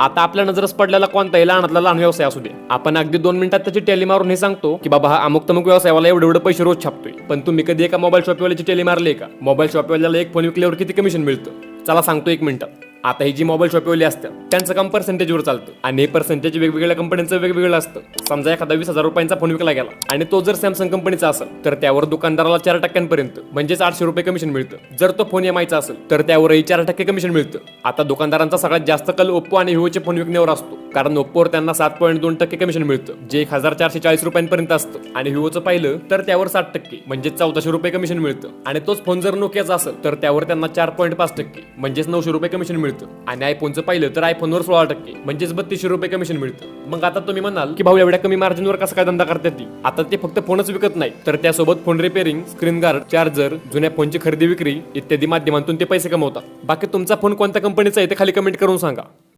आता आपल्या नजरच पडलेला कोणताही लहानातला लहान व्यवसाय असू दे. आपण अगदी दोन मिनिटात त्याची टेली मारून हे सांगतो की बाबा हा अमुक तमुक व्यवसायावाला एवढे एवढं पैसे रोज छापतोय. पण तुम्ही कधी एका मोबाईल शॉपवाल्याची टेली मारली का? मोबाईल शॉपवाल्याला एक फोन विकल्यावर किती कमिशन मिळतं? चला सांगतो एक मिनिटात आता ही जी मोबाईल शॉपवाली असतात त्यांचं काम पर्सेंटेजवर चालतं. आणि हे पर्सेंटेज वेगवेगळ्या कंपन्यांचं वेगवेगळं असतं. समजा एखादा वीस हजार रुपयांचा फोन विकला गेला आणि तो जर सॅमसंग कंपनीचा असेल तर त्यावर दुकानदाराला चार टक्क्यांपर्यंत म्हणजेच आठशे रुपये कमिशन मिळतं. जर तो फोन एम आयचा असेल तर त्यावरही चार टक्के कमिशन मिळतं. आता दुकानदारांचा सगळ्यात जास्त कल ओप्पो आणि विवोचे फोन विकण्यावर असतो. कारण ओप्पोवर त्यांना सात पॉईंट दोन टक्के कमिशन मिळतं. जे एक हजार चारशे चाळीस रुपयांपर्यंत असतं. आणि विवोचं पाहिलं तर त्यावर सात टक्के म्हणजे चौदाशे रुपये कमिशन मिळतं. आणि तोच फोन जर नोकियाचा असेल तर त्यावर त्यांना चार पॉईंट पाच टक्के म्हणजेच नऊशे रुपये कमिशन मिळतं. आणि आयफोनचं पाहिलं तर आयफोनवर सोळा टक्के म्हणजेच बत्तीसशे रुपये कमिशन मिळतं. मग आता तुम्ही म्हणाल की भाऊ एवढ्या कमी मार्जिनवर कसा काय धंदा करतात ती? आता ते फक्त फोनच विकत नाही तर त्यासोबत phone repairing screen guard charger जुन्या फोनची खरेदी विक्री इत्यादी माध्यमातून ते पैसे कमवतात. बाकी तुमचा फोन कोणत्या कंपनीचा आहे ते खाली कमेंट करून सांगा.